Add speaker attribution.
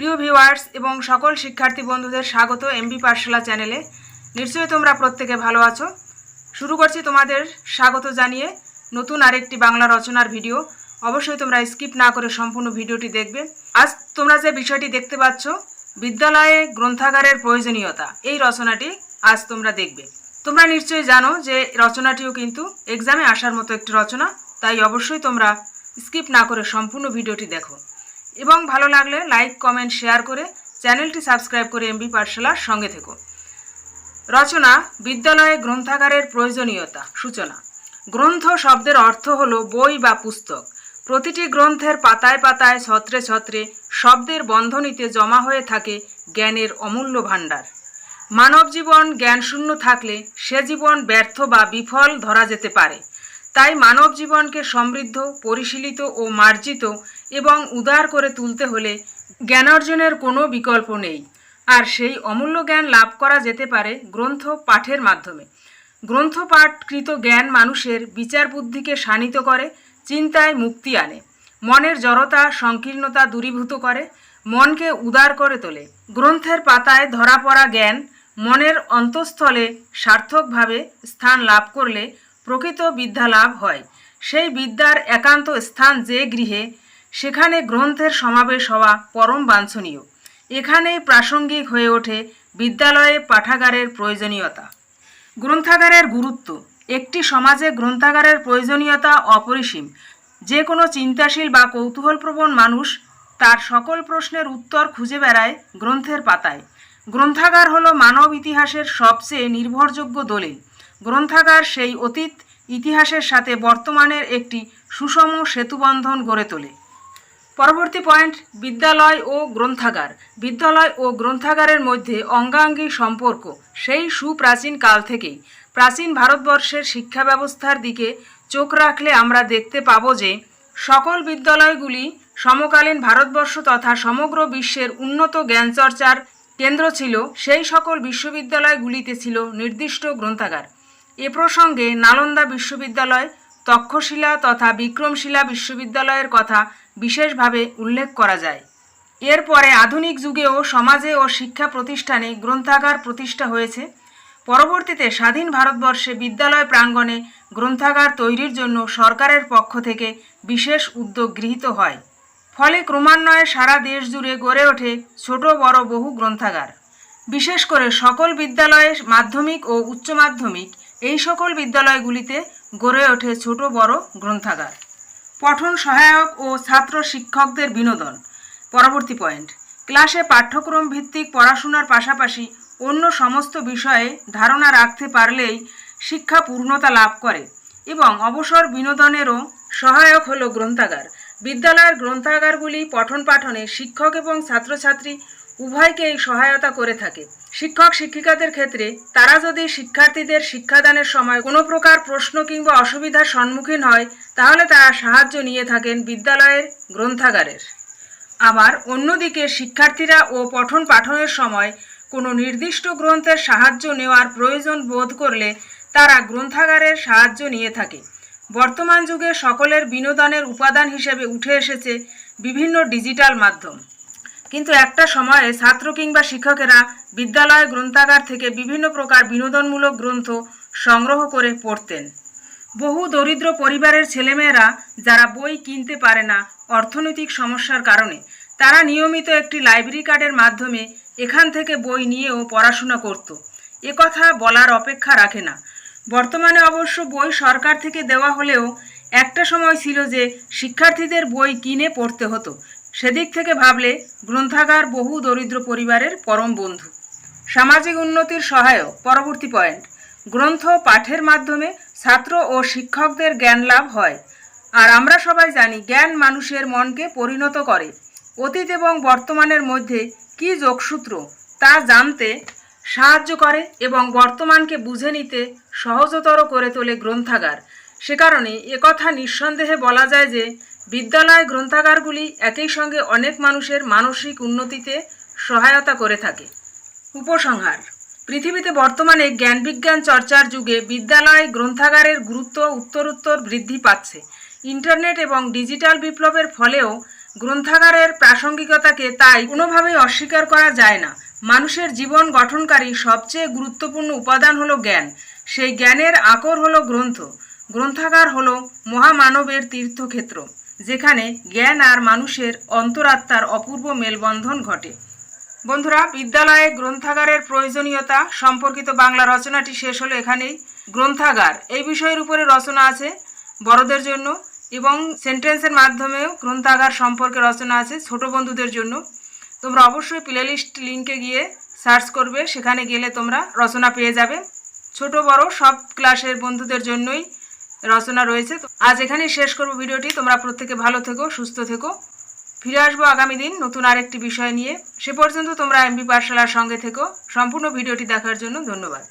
Speaker 1: প্রিয় ভিউয়ার্স এবং সকল শিক্ষার্থী বন্ধুদের স্বাগত এমবি পাঠশালা চ্যানেলে। নিশ্চয়ই তোমরা প্রত্যেকে ভালো আছো। শুরু করছি তোমাদের স্বাগত জানিয়ে নতুন আরেকটি বাংলা রচনার ভিডিও। অবশ্যই তোমরা স্কিপ না করে সম্পূর্ণ ভিডিওটি দেখবে। আজ তোমরা যে বিষয়টি দেখতে পাচ্ছ, বিদ্যালয়ে গ্রন্থাগারের প্রয়োজনীয়তা, এই রচনাটি আজ তোমরা দেখবে। তোমরা নিশ্চয়ই জানো যে রচনাটিও কিন্তু এক্সামে আসার মতো একটি রচনা, তাই অবশ্যই তোমরা স্কিপ না করে সম্পূর্ণ ভিডিওটি দেখো। এবং ভালো লাগলে লাইক কমেন্ট শেয়ার করে চ্যানেলটি সাবস্ক্রাইব করে এমবি পাঠশালার সঙ্গে থেকো। রচনা, বিদ্যালয়ে গ্রন্থাগারের প্রয়োজনীয়তা, সূচনা। গ্রন্থ শব্দের অর্থ হলো বই বা পুস্তক। প্রতিটি গ্রন্থের পাতায় পাতায়, ছত্রে ছত্রে শব্দের বন্ধনীতে জমা হয়ে থাকে জ্ঞানের অমূল্য ভাণ্ডার। মানব জীবন জ্ঞানশূন্য থাকলে সে জীবন ব্যর্থ বা বিফল ধরা যেতে পারে। তাই মানব জীবনকে সমৃদ্ধ, পরিশীলিত ও মার্জিত এবং উদার করে তুলতে হলে জ্ঞানার্জনের কোনো বিকল্প নেই। আর সেই অমূল্য জ্ঞান লাভ করা যেতে পারে গ্রন্থ পাঠের মাধ্যমে। গ্রন্থ পাঠকৃত জ্ঞান মানুষের বিচার বুদ্ধিকে শানিত করে, চিন্তায় মুক্তি আনে। মনের জড়তা সংকীর্ণতা দূরীভূত করে, মনকে উদার করে তোলে। গ্রন্থের পাতায় ধরা পড়া জ্ঞান মনের অন্তঃস্থলে সার্থকভাবে স্থান লাভ করলে প্রকৃত বিদ্যা লাভ হয়। সেই বিদ্যার একান্ত স্থান যে গৃহে সেখানে গ্রন্থের সমাবেশ হওয়া পরম বাঞ্ছনীয়। এখানেই প্রাসঙ্গিক হয়ে ওঠে বিদ্যালয়ে পাঠাগারের প্রয়োজনীয়তা। গ্রন্থাগারের গুরুত্ব। একটি সমাজে গ্রন্থাগারের প্রয়োজনীয়তা অপরিসীম। যে কোনো চিন্তাশীল বা কৌতূহলপ্রবণ মানুষ তার সকল প্রশ্নের উত্তর খুঁজে বেড়ায় গ্রন্থের পাতায়। গ্রন্থাগার হলো মানব ইতিহাসের সবচেয়ে নির্ভরযোগ্য দলিল। গ্রন্থাগার সেই অতীত ইতিহাসের সাথে বর্তমানের একটি সুষম সেতুবন্ধন গড়ে তোলে। পরবর্তী পয়েন্ট, বিদ্যালয় ও গ্রন্থাগার। বিদ্যালয় ও গ্রন্থাগারের মধ্যে অঙ্গাঙ্গী সম্পর্ক, সেই সুপ্রাচীন কাল থেকেই। প্রাচীন ভারতবর্ষের শিক্ষা ব্যবস্থার দিকে চোখ রাখলে আমরা দেখতে পাব যে, সকল বিদ্যালয়গুলি সমকালীন ভারতবর্ষ তথা সমগ্র বিশ্বের উন্নত জ্ঞানচর্চার কেন্দ্র ছিল, সেই সকল বিশ্ববিদ্যালয়গুলিতে ছিল নির্দিষ্ট গ্রন্থাগার। এ প্রসঙ্গে নালন্দা বিশ্ববিদ্যালয় তক্ষশিলা তথা বিক্রমশিলা বিশ্ববিদ্যালয়ের কথা বিশেষভাবে উল্লেখ করা যায়। এরপরে আধুনিক যুগেও সমাজে ও শিক্ষা প্রতিষ্ঠানে গ্রন্থাগার প্রতিষ্ঠা হয়েছে। পরবর্তীতে স্বাধীন ভারতবর্ষে বিদ্যালয় প্রাঙ্গণে গ্রন্থাগার তৈরির জন্য সরকারের পক্ষ থেকে বিশেষ উদ্যোগ গৃহীত হয়। ফলে ক্রমান্বয়ে সারা দেশ জুড়ে গড়ে ওঠে ছোট, বড়, বহু গ্রন্থাগার। বিশেষ করে সকল বিদ্যালয়ে মাধ্যমিক ও উচ্চ মাধ্যমিক এই সকল বিদ্যালয়গুলিতে গড়ে ওঠে ছোট বড় গ্রন্থাগার। পঠন সহায়ক ও ছাত্র শিক্ষকদের বিনোদন। পরবর্তী পয়েন্ট। ক্লাসে পাঠ্যক্রম ভিত্তিক পড়াশোনার পাশাপাশি অন্য সমস্ত বিষয়ে ধারণা রাখতে পারলেই শিক্ষা পূর্ণতা লাভ করে এবং অবসর বিনোদনেরও সহায়ক হলো গ্রন্থাগার। বিদ্যালয়ের গ্রন্থাগারগুলি পঠন পাঠনে শিক্ষক এবং ছাত্রছাত্রী উভয়কেই সহায়তা করে থাকে। শিক্ষক শিক্ষিকাদের ক্ষেত্রে তারা যদি শিক্ষার্থীদের শিক্ষাদানের সময় কোনো প্রকার প্রশ্ন কিংবা অসুবিধার সম্মুখীন হয়, তাহলে তারা সাহায্য নিয়ে থাকেন বিদ্যালয়ের গ্রন্থাগারের। আবার অন্যদিকে শিক্ষার্থীরা ও পঠন পাঠনের সময় কোনো নির্দিষ্ট গ্রন্থের সাহায্য নেওয়ার প্রয়োজন বোধ করলে তারা গ্রন্থাগারের সাহায্য নিয়ে থাকে। বর্তমান যুগে সকলের বিনোদনের উপাদান হিসেবে উঠে এসেছে বিভিন্ন ডিজিটাল মাধ্যম। কিন্তু একটা সময়ে ছাত্র কিংবা শিক্ষকেরা বিদ্যালয় গ্রন্থাগার থেকে বিভিন্ন প্রকার বিনোদনমূলক গ্রন্থ সংগ্রহ করে পড়তেন। বহু দরিদ্র পরিবারের ছেলেমেয়েরা যারা বই কিনতে পারে না অর্থনৈতিক সমস্যার কারণে, তারা নিয়মিত একটি লাইব্রেরি কার্ডের মাধ্যমে এখান থেকে বই নিয়েও পড়াশোনা করত। কথা বলার অপেক্ষা রাখে না। বর্তমানে অবশ্য বই সরকার থেকে দেওয়া হলেও একটা সময় ছিল যে শিক্ষার্থীদের বই কিনে পড়তে হতো। সেদিক থেকে ভাবলে গ্রন্থাগার বহু দরিদ্র পরিবারের পরম বন্ধু। সামাজিক উন্নতির সহায়ক, পরবর্তী পয়েন্ট, গ্রন্থ পাঠের মাধ্যমে ছাত্র ও শিক্ষকদের জ্ঞান লাভ হয়। আর আমরা সবাই জানি জ্ঞান মানুষের মনকে পরিণত করে। অতীত এবং বর্তমানের মধ্যে কী যোগসূত্র তা জানতে, সাহায্য করে এবং বর্তমানকে বুঝে নিতে সহজতর করে তোলে গ্রন্থাগার। সে কারণে একথা নিঃসন্দেহে বলা যায় যে বিদ্যালয় গ্রন্থাগারগুলি একই সঙ্গে অনেক মানুষের মানসিক উন্নতিতে সহায়তা করে থাকে। উপসংহার, পৃথিবীতে বর্তমানে জ্ঞান বিজ্ঞান চর্চার যুগে বিদ্যালয় গ্রন্থাগারের গুরুত্ব উত্তরোত্তর বৃদ্ধি পাচ্ছে। ইন্টারনেট এবং ডিজিটাল বিপ্লবের ফলেও গ্রন্থাগারের প্রাসঙ্গিকতাকে তাই কোনোভাবেই অস্বীকার করা যায় না। মানুষের জীবন গঠনকারী সবচেয়ে গুরুত্বপূর্ণ উপাদান হলো জ্ঞান। সেই জ্ঞানের আকর হলো গ্রন্থ। গ্রন্থাগার হলো মহামানবের তীর্থক্ষেত্র। যেখানে জ্ঞান আর মানুষের অন্তরাত্মার অপূর্ব মেলবন্ধন ঘটে। বন্ধুরা, বিদ্যালয়ে গ্রন্থাগারের প্রয়োজনীয়তা সম্পর্কিত বাংলা রচনাটি শেষ হলো এখানেই। গ্রন্থাগার, এই বিষয়ের উপরে রচনা আছে বড়দের জন্য এবং সেন্টেন্সের মাধ্যমেও গ্রন্থাগার সম্পর্কে রচনা আছে ছোট বন্ধুদের জন্য। তোমরা অবশ্যই প্লেলিস্ট লিঙ্কে গিয়ে সার্চ করবে, সেখানে গেলে তোমরা রচনা পেয়ে যাবে। ছোট বড় সব ক্লাসের বন্ধুদের জন্যই রচনা রয়েছে। তো আজ এখানেই শেষ করব ভিডিওটি। তোমরা প্রত্যেকে ভালো থেকো, সুস্থ থেকো। ফিরে আসব আগামী দিন নতুন আরেকটি বিষয় নিয়ে। সে পর্যন্ত তোমরা এমবি পাঠশালার সঙ্গে থেকো। সম্পূর্ণ ভিডিওটি দেখার জন্য ধন্যবাদ।